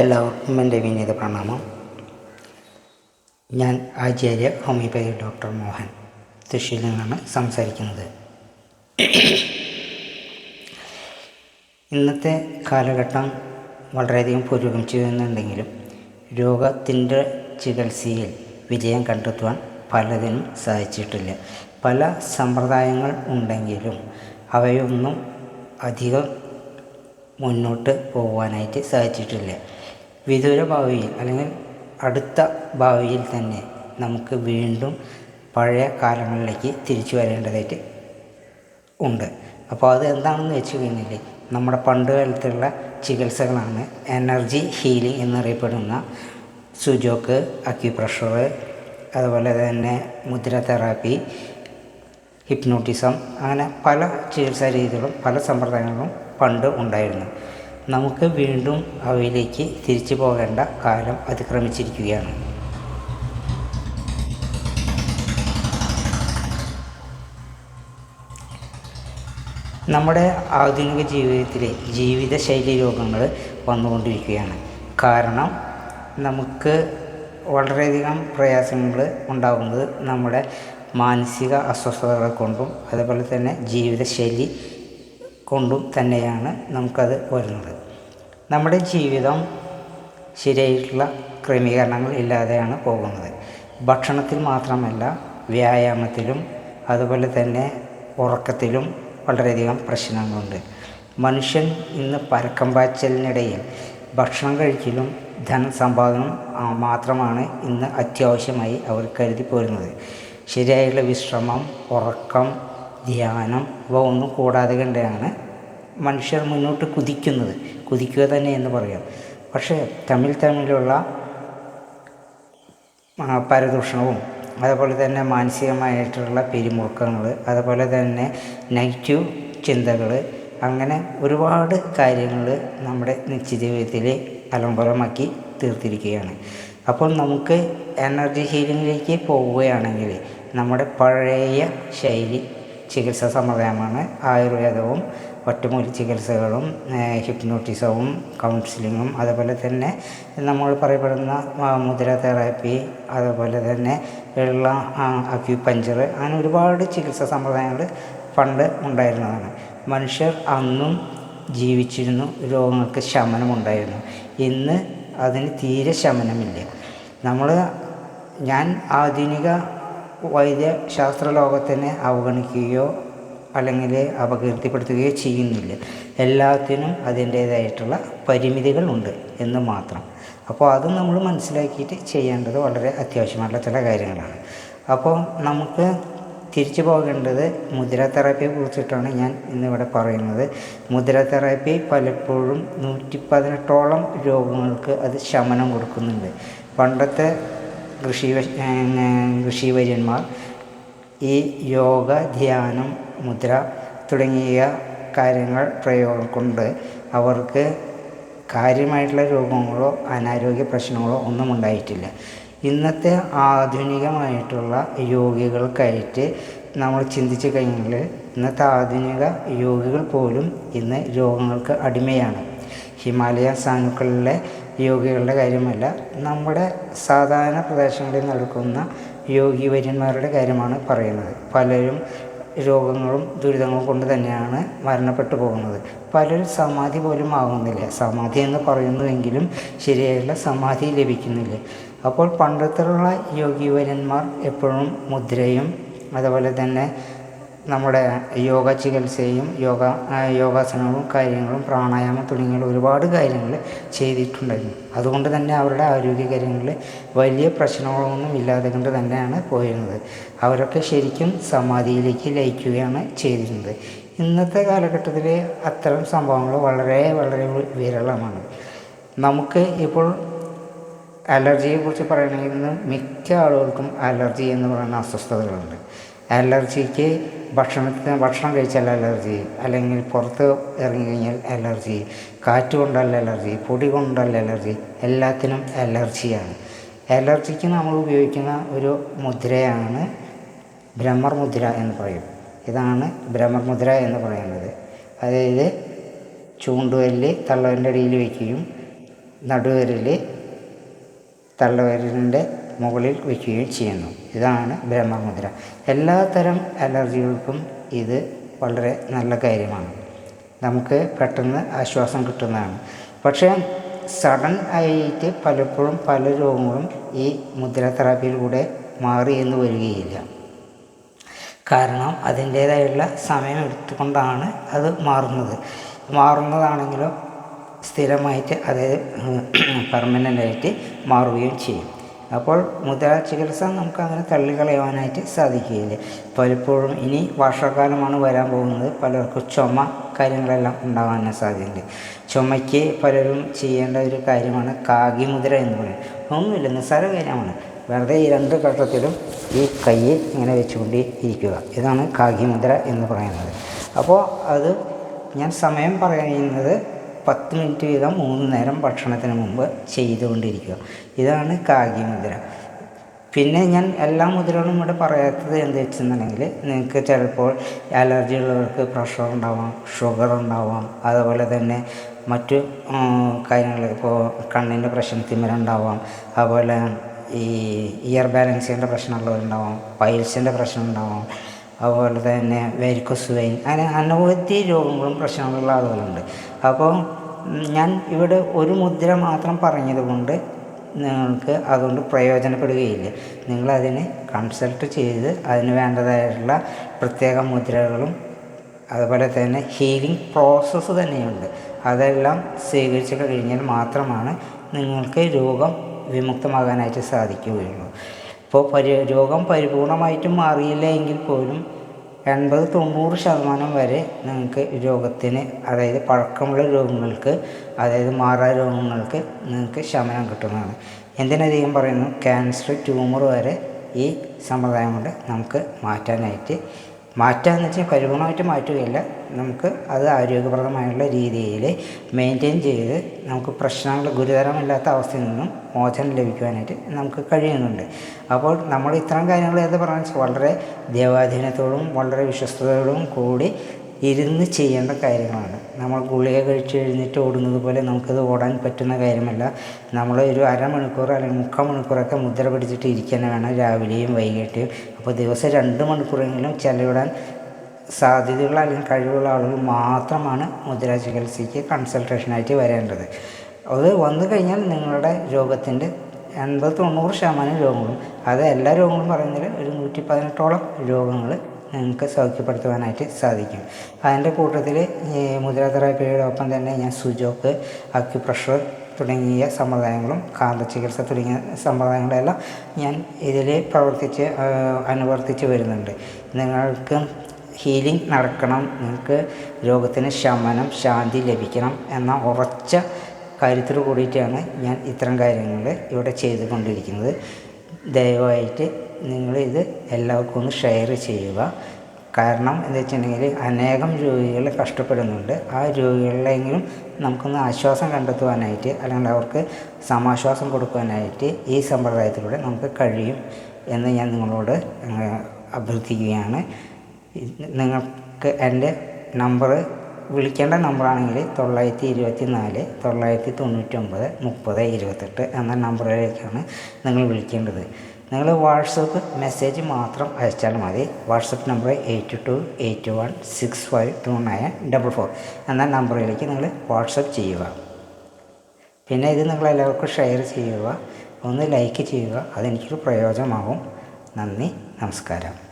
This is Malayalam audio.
എല്ലാവർക്കും എന്റെ വിനീത പ്രണാമം. ഞാൻ ആചാര്യ ഹോമിയോപ്പതി ഡോക്ടർ മോഹൻ തൃശ്ശൂരിൽ നിന്നാണ് സംസാരിക്കുന്നത്. ഇന്നത്തെ കാലഘട്ടം വളരെയധികം പുരോഗമിച്ചു എന്നുണ്ടെങ്കിലും രോഗത്തിന്റെ ചികിത്സയിൽ വിജയം കണ്ടെത്തുവാൻ പലതിനും സാധിച്ചിട്ടില്ല. പല സമ്പ്രദായങ്ങൾ ഉണ്ടെങ്കിലും അവയൊന്നും അധികം മുന്നോട്ട് പോകുവാനായിട്ട് സാധിച്ചിട്ടില്ല. വിദൂര ഭാവിയിൽ അല്ലെങ്കിൽ അടുത്ത ഭാവിയിൽ തന്നെ നമുക്ക് വീണ്ടും പഴയ കാലങ്ങളിലേക്ക് തിരിച്ചു വരേണ്ടതായിട്ട് ഉണ്ട്. അപ്പോൾ അത് എന്താണെന്ന് വെച്ച് കഴിഞ്ഞാൽ നമ്മുടെ പണ്ട് കാലത്തുള്ള ചികിത്സകളാണ് എനർജി ഹീലിംഗ് എന്നറിയപ്പെടുന്ന സുജോക്ക് അക്യുപ്രഷർ അതുപോലെ തന്നെ മുദ്ര തെറാപ്പി ഹിപ്നോട്ടിസം അങ്ങനെ പല ചികിത്സാ രീതികളും പല സമ്പ്രദായങ്ങളും പണ്ട് ഉണ്ടായിരുന്നു. നമുക്ക് വീണ്ടും അവയിലേക്ക് തിരിച്ചു പോകേണ്ട കാലം അതിക്രമിച്ചിരിക്കുകയാണ്. നമ്മുടെ ആധുനിക ജീവിതത്തിലെ ജീവിതശൈലി രോഗങ്ങൾ വന്നുകൊണ്ടിരിക്കുകയാണ്. കാരണം നമുക്ക് വളരെയധികം പ്രയാസങ്ങൾ ഉണ്ടാകുന്നത് നമ്മുടെ മാനസിക അസ്വസ്ഥതകളെ കൊണ്ടും അതുപോലെ തന്നെ ജീവിതശൈലി കൊണ്ടും തന്നെയാണ് നമുക്കത് വരുന്നത്. നമ്മുടെ ജീവിതം ശരിയായിട്ടുള്ള ക്രമീകരണങ്ങൾ ഇല്ലാതെയാണ് പോകുന്നത്. ഭക്ഷണത്തിൽ മാത്രമല്ല വ്യായാമത്തിലും അതുപോലെ തന്നെ ഉറക്കത്തിലും വളരെയധികം പ്രശ്നങ്ങളുണ്ട്. മനുഷ്യൻ ഇന്ന് പരക്കം പാച്ചലിനിടയിൽ ഭക്ഷണം കഴിക്കലും ധനസമ്പാദനം മാത്രമാണ് ഇന്ന് അത്യാവശ്യമായി അവർ കരുതി പോരുന്നത്. ശരിയായുള്ള വിശ്രമം ഉറക്കം ധ്യാനം ഇവ ഒന്നും കൂടാതെ കണ്ടാണ് മനുഷ്യർ മുന്നോട്ട് കുതിക്കുന്നത്. കുതിക്കുക തന്നെ എന്ന് പറയാം. പക്ഷേ തമ്മിൽ തമ്മിലുള്ള പരദൂഷണവും അതുപോലെ തന്നെ മാനസികമായിട്ടുള്ള പിരിമുറുക്കങ്ങൾ അതുപോലെ തന്നെ നെഗറ്റീവ് ചിന്തകൾ അങ്ങനെ ഒരുപാട് കാര്യങ്ങൾ നമ്മുടെ നിത്യജീവിതത്തിൽ അലംബലമാക്കി തീർത്തിരിക്കുകയാണ്. അപ്പോൾ നമുക്ക് എനർജി ഹീലിങ്ങിലേക്ക് പോവുകയാണെങ്കിൽ നമ്മുടെ പഴയ ശൈലി ചികിത്സാ സമ്പ്രദായമാണ്. ആയുർവേദവും ഒറ്റമൂലി ചികിത്സകളും ഹിപ്നോട്ടിസവും കൗൺസിലിങ്ങും അതുപോലെ തന്നെ നമ്മൾ പറയപ്പെടുന്ന മുദ്ര തെറാപ്പി അതുപോലെ തന്നെ ഉള്ള അക്യുപഞ്ചർ അങ്ങനെ ഒരുപാട് ചികിത്സാ സമ്പ്രദായങ്ങൾ പണ്ട് ഉണ്ടായിരുന്നതാണ്. മനുഷ്യർ അന്നും ജീവിച്ചിരുന്നു രോഗങ്ങൾക്ക് ശമനമുണ്ടായിരുന്നു. ഇന്ന് അതിന് തീരെ ശമനമില്ല. നമ്മൾ ഞാൻ ആധുനിക വൈദ്യശാസ്ത്ര ലോകത്തിനെ അവഗണിക്കുകയോ അല്ലെങ്കിൽ അപകീർത്തിപ്പെടുത്തുകയോ ചെയ്യുന്നില്ല. എല്ലാത്തിനും അതിന്റേതായിട്ടുള്ള പരിമിതികളുണ്ട് എന്ന് മാത്രം. അപ്പോൾ അത് നമ്മൾ മനസ്സിലാക്കിയിട്ട് ചെയ്യേണ്ടത് വളരെ അത്യാവശ്യമായിട്ടുള്ള ചില കാര്യങ്ങളാണ്. അപ്പോൾ നമുക്ക് തിരിച്ചു പോകേണ്ടത് മുദ്ര തെറാപ്പിയെ കുറിച്ചിട്ടാണ് ഞാൻ ഇന്നിവിടെ പറയുന്നത്. മുദ്ര തെറാപ്പി പലപ്പോഴും നൂറ്റി പതിനെട്ടോളം രോഗങ്ങൾക്ക് അത് ശമനം കൊടുക്കുന്നുണ്ട്. പണ്ടത്തെ ഋഷി ഋഷിവര്യന്മാർ ഈ യോഗ ധ്യാനം മുദ്ര തുടങ്ങിയ കാര്യങ്ങൾ പ്രയോഗം കൊണ്ട് അവർക്ക് കാര്യമായിട്ടുള്ള രോഗങ്ങളോ അനാരോഗ്യ പ്രശ്നങ്ങളോ ഒന്നും ഉണ്ടായിട്ടില്ല. ഇന്നത്തെ ആധുനികമായിട്ടുള്ള യോഗികൾക്കായിട്ട് നമ്മൾ ചിന്തിച്ചു കഴിഞ്ഞാൽ ഇന്നത്തെ ആധുനിക യോഗികൾ പോലും ഇന്ന് രോഗങ്ങൾക്ക് അടിമയാണ്. ഹിമാലയ സാനുക്കളിലെ യോഗികളുടെ കാര്യമല്ല. നമ്മുടെ സാധാരണ പ്രദേശങ്ങളിൽ നടക്കുന്ന യോഗി വര്യന്മാരുടെ കാര്യമാണ് പറയുന്നത്. പലരും രോഗങ്ങളും ദുരിതങ്ങളും കൊണ്ട് തന്നെയാണ് മരണപ്പെട്ടു പോകുന്നത്. പലരും സമാധി പോലും ആകുന്നില്ല സമാധി എന്ന് പറയുന്നുവെങ്കിലും ശരിയായുള്ള സമാധി ലഭിക്കുന്നില്ല. അപ്പോൾ പണ്ടത്തുള്ള യോഗിവര്യന്മാർ എപ്പോഴും മുദ്രയും അതുപോലെ തന്നെ നമ്മുടെ യോഗ ചികിത്സയും യോഗ യോഗാസനവും കാര്യങ്ങളും പ്രാണായാമം തുടങ്ങിയ ഒരുപാട് കാര്യങ്ങൾ ചെയ്തിട്ടുണ്ടായിരുന്നു. അതുകൊണ്ട് തന്നെ അവരുടെ ആരോഗ്യ കാര്യങ്ങളിൽ വലിയ പ്രശ്നങ്ങളൊന്നും ഇല്ലാതെ കൊണ്ട് തന്നെയാണ് പോയിരുന്നത്. അവരൊക്കെ ശരിക്കും സമാധിയിലേക്ക് ലയിക്കുകയാണ് ചെയ്തിരുന്നത്. ഇന്നത്തെ കാലഘട്ടത്തിൽ അത്തരം സംഭവങ്ങൾ വളരെ വളരെ വിരളമാണ്. നമുക്ക് ഇപ്പോൾ അലർജിയെക്കുറിച്ച് പറയണമെങ്കിൽ മിക്ക ആളുകൾക്കും അലർജി എന്ന് പറയുന്ന അസ്വസ്ഥതകളുണ്ട്. അലർജിക്ക് ഭക്ഷണത്തിന് ഭക്ഷണം കഴിച്ചാൽ അലർജി അല്ലെങ്കിൽ പുറത്ത് ഇറങ്ങി കഴിഞ്ഞാൽ അലർജി കാറ്റ് കൊണ്ടല്ല അലർജി പൊടി കൊണ്ടല്ല അലർജി എല്ലാത്തിനും അലർജിയാണ്. അലർജിക്ക് നമ്മൾ ഉപയോഗിക്കുന്ന ഒരു മുദ്രയാണ് ബ്രഹ്മർ മുദ്ര എന്ന് പറയും. ഇതാണ് ബ്രഹ്മർ മുദ്ര എന്ന് പറയുന്നത്. അതായത് ചൂണ്ടുവല്ല് തള്ളവരിന്റെ അടിയിൽ വയ്ക്കുകയും നടുവരൽ തള്ളവിരലിന്റെ മുകളിൽ വയ്ക്കുകയും ചെയ്യുന്നു. ഇതാണ് ബ്രഹ്മമുദ്ര. എല്ലാത്തരം അലർജികൾക്കും ഇത് വളരെ നല്ല കാര്യമാണ്. നമുക്ക് പെട്ടെന്ന് ആശ്വാസം കിട്ടുന്നതാണ്. പക്ഷേ സഡൻ ആയിട്ട് പലപ്പോഴും പല രോഗങ്ങളും ഈ മുദ്ര തെറാപ്പിയിലൂടെ മാറി എന്ന് വരികയില്ല. കാരണം അതിന്റേതായുള്ള സമയം എടുത്തുകൊണ്ടാണ് അത് മാറുന്നത്. മാറുന്നതാണെങ്കിലും സ്ഥിരമായിട്ട് അതായത് പെർമനന്റായിട്ട് മാറുകയും ചെയ്യും. അപ്പോൾ മുദ്ര ചികിത്സ നമുക്ക് അങ്ങനെ തള്ളിക്കളയുവാനായിട്ട് സാധിക്കുകയില്ല. പലപ്പോഴും ഇനി വർഷക്കാലമാണ് വരാൻ പോകുന്നത്. പലർക്കും ചുമ കാര്യങ്ങളെല്ലാം ഉണ്ടാകാൻ സാധ്യതയുണ്ട്. ചുമയ്ക്ക് പലരും ചെയ്യേണ്ട ഒരു കാര്യമാണ് കാകി മുദ്ര എന്ന് പറയുന്നത്. ഒന്നുമില്ല നിസ്സാര കാര്യമാണ്. വെറുതെ ഈ രണ്ട് ഘട്ടത്തിലും ഈ കൈ ഇങ്ങനെ വെച്ചുകൊണ്ട് ഇരിക്കുക ഇതാണ് കാകി മുദ്ര എന്ന് പറയുന്നത്. അപ്പോൾ അത് ഞാൻ സമയം പറയുന്നത് പത്ത് മിനിറ്റ് വീതം മൂന്ന് നേരം ഭക്ഷണത്തിന് മുമ്പ് ചെയ്തുകൊണ്ടിരിക്കുക. ഇതാണ് കാഗി മുദ്ര പിന്നെ ഞാൻ എല്ലാ മുദ്രകളും ഇവിടെ പറയാത്തത് എന്താ വെച്ചെന്നുണ്ടെങ്കിൽ നിങ്ങൾക്ക് ചിലപ്പോൾ അലർജി ഉള്ളവർക്ക് പ്രഷർ ഉണ്ടാവാം ഷുഗർ ഉണ്ടാവാം അതുപോലെ തന്നെ മറ്റു കാര്യങ്ങൾ ഇപ്പോൾ കണ്ണിന്റെ പ്രശ്നം തിമിരുണ്ടാവാം അതുപോലെ ഈ ഇയർ ബാലൻസിന്റെ പ്രശ്നമുള്ളവരുണ്ടാവാം പൈൽസിന്റെ പ്രശ്നം ഉണ്ടാവാം അതുപോലെ തന്നെ വെരിക്കോസ് വെയിൻ അങ്ങനെ അനവധി രോഗങ്ങളും പ്രശ്നങ്ങളുള്ള ആളുകളുണ്ട്. അപ്പോൾ ഞാൻ ഇവിടെ ഒരു മുദ്ര മാത്രം പറഞ്ഞതുകൊണ്ട് നിങ്ങൾക്ക് അതുകൊണ്ട് പ്രയോജനപ്പെടുകയില്ല. നിങ്ങളതിനെ കൺസൾട്ട് ചെയ്ത് അതിന് വേണ്ടതായിട്ടുള്ള പ്രത്യേക മുദ്രകളും അതുപോലെ തന്നെ ഹീലിംഗ് പ്രോസസ്സ് തന്നെയുണ്ട്. അതെല്ലാം സ്വീകരിച്ചു കഴിഞ്ഞാൽ മാത്രമാണ് നിങ്ങൾക്ക് രോഗം വിമുക്തമാകാനായിട്ട് സാധിക്കുകയുള്ളൂ. ഇപ്പോൾ പരി രോഗം പരിപൂർണമായിട്ടും മാറിയില്ല എങ്കിൽ പോലും എൺപത് തൊണ്ണൂറ് ശതമാനം വരെ നിങ്ങൾക്ക് രോഗത്തിന് അതായത് പഴക്കമുള്ള രോഗങ്ങൾക്ക് അതായത് മാറാ രോഗങ്ങൾക്ക് നിങ്ങൾക്ക് ശമനം കിട്ടുന്നതാണ്. എന്തിനധികം പറയുന്നു? ക്യാൻസർ ട്യൂമർ വരെ ഈ സമ്പ്രദായം കൊണ്ട് നമുക്ക് മാറ്റാനായിട്ട് മാറ്റാന്ന് വെച്ചാൽ പരിപൂർണമായിട്ട് മാറ്റുകയല്ല. നമുക്ക് അത് ആരോഗ്യപ്രദമായുള്ള രീതിയിൽ മെയിന്റെയിൻ ചെയ്ത് നമുക്ക് പ്രശ്നങ്ങൾ ഗുരുതരമില്ലാത്ത അവസ്ഥയിൽ നിന്നും മോചനം ലഭിക്കുവാനായിട്ട് നമുക്ക് കഴിയുന്നുണ്ട്. അപ്പോൾ നമ്മൾ ഇത്തരം കാര്യങ്ങൾ ഏത് പറഞ്ഞാൽ വളരെ ദേവാധീനത്തോടും വളരെ വിശ്വസ്തയോടും കൂടി ഇരുന്ന് ചെയ്യേണ്ട കാര്യങ്ങളാണ്. നമ്മൾ ഗുളിക കഴിച്ച് എഴുന്നേറ്റ് ഓടുന്നത് പോലെ നമുക്കത് ഓടാൻ പറ്റുന്ന കാര്യമല്ല. നമ്മൾ ഒരു അരമണിക്കൂർ അല്ലെങ്കിൽ മുക്കാൽ മണിക്കൂറൊക്കെ മുദ്ര പിടിച്ചിട്ട് ഇരിക്കാൻ വേണം രാവിലെയും വൈകിട്ടും. അപ്പോൾ ദിവസം രണ്ട് മണിക്കൂറെങ്കിലും ചെലവിടാൻ സാധ്യതയുള്ള അല്ലെങ്കിൽ കഴിവുള്ള ആളുകൾ മാത്രമാണ് മുദ്ര ചികിത്സയ്ക്ക് കൺസൾട്ടേഷനായിട്ട് വരേണ്ടത്. അത് വന്നു കഴിഞ്ഞാൽ നിങ്ങളുടെ രോഗത്തിന്റെ എൺപത് തൊണ്ണൂറ് ശതമാനം രോഗങ്ങളും അത് എല്ലാ രോഗങ്ങളും പറയുന്നതിൽ ഒരു നൂറ്റി പതിനെട്ടോളം രോഗങ്ങൾ നിങ്ങൾക്ക് സൗഖ്യപ്പെടുത്തുവാനായിട്ട് സാധിക്കും. അതിന്റെ കൂട്ടത്തിൽ ഈ മുദ്ര തെറാപ്പിയോടൊപ്പം തന്നെ ഞാൻ സുജോക്ക് അക്യുപ്രഷർ തുടങ്ങിയ സമ്പ്രദായങ്ങളും കാന്ത ചികിത്സ തുടങ്ങിയ സമ്പ്രദായങ്ങളെല്ലാം ഞാൻ ഇതിൽ പ്രവർത്തിച്ച് അനുവർത്തിച്ച് വരുന്നുണ്ട്. നിങ്ങൾക്ക് ഹീലിംഗ് നടക്കണം നിങ്ങൾക്ക് രോഗത്തിന് ശമനം ശാന്തി ലഭിക്കണം എന്ന ഉറച്ച കാര്യത്തോട് കൂടിയിട്ടാണ് ഞാൻ ഇത്തരം കാര്യങ്ങൾ ഇവിടെ ചെയ്തുകൊണ്ടിരിക്കുന്നത്. ദയവായിട്ട് നിങ്ങളിത് എല്ലാവർക്കും ഒന്ന് ഷെയർ ചെയ്യുക. കാരണം എന്താ വെച്ചിട്ടുണ്ടെങ്കിൽ അനേകം രോഗികൾ കഷ്ടപ്പെടുന്നുണ്ട്. ആ രോഗികളിലെങ്കിലും നമുക്കൊന്ന് ആശ്വാസം കണ്ടെത്തുവാനായിട്ട് അല്ലെങ്കിൽ അവർക്ക് സമാശ്വാസം കൊടുക്കുവാനായിട്ട് ഈ സമ്പ്രദായത്തിലൂടെ നമുക്ക് കഴിയും എന്ന് ഞാൻ നിങ്ങളോട് അഭ്യർത്ഥിക്കുകയാണ്. നിങ്ങൾക്ക് എന്റെ നമ്പർ വിളിക്കേണ്ട നമ്പറാണെങ്കിൽ തൊള്ളായിരത്തി ഇരുപത്തി നാല് തൊള്ളായിരത്തി തൊണ്ണൂറ്റൊമ്പത് മുപ്പത് ഇരുപത്തെട്ട് എന്ന നമ്പറിലേക്കാണ് നിങ്ങൾ വിളിക്കേണ്ടത്. നിങ്ങൾ വാട്സപ്പ് മെസ്സേജ് മാത്രം അയച്ചാൽ മതി. WhatsApp number eight two eight one six five two nine double four എന്ന നമ്പറിലേക്ക് നിങ്ങൾ വാട്സപ്പ് ചെയ്യുക. പിന്നെ ഇത് നിങ്ങൾ എല്ലാവർക്കും ഷെയർ ചെയ്യുക. ഒന്ന് ലൈക്ക് ചെയ്യുക. അതെനിക്കൊരു പ്രയോജനമാകും നന്ദി. നമസ്കാരം.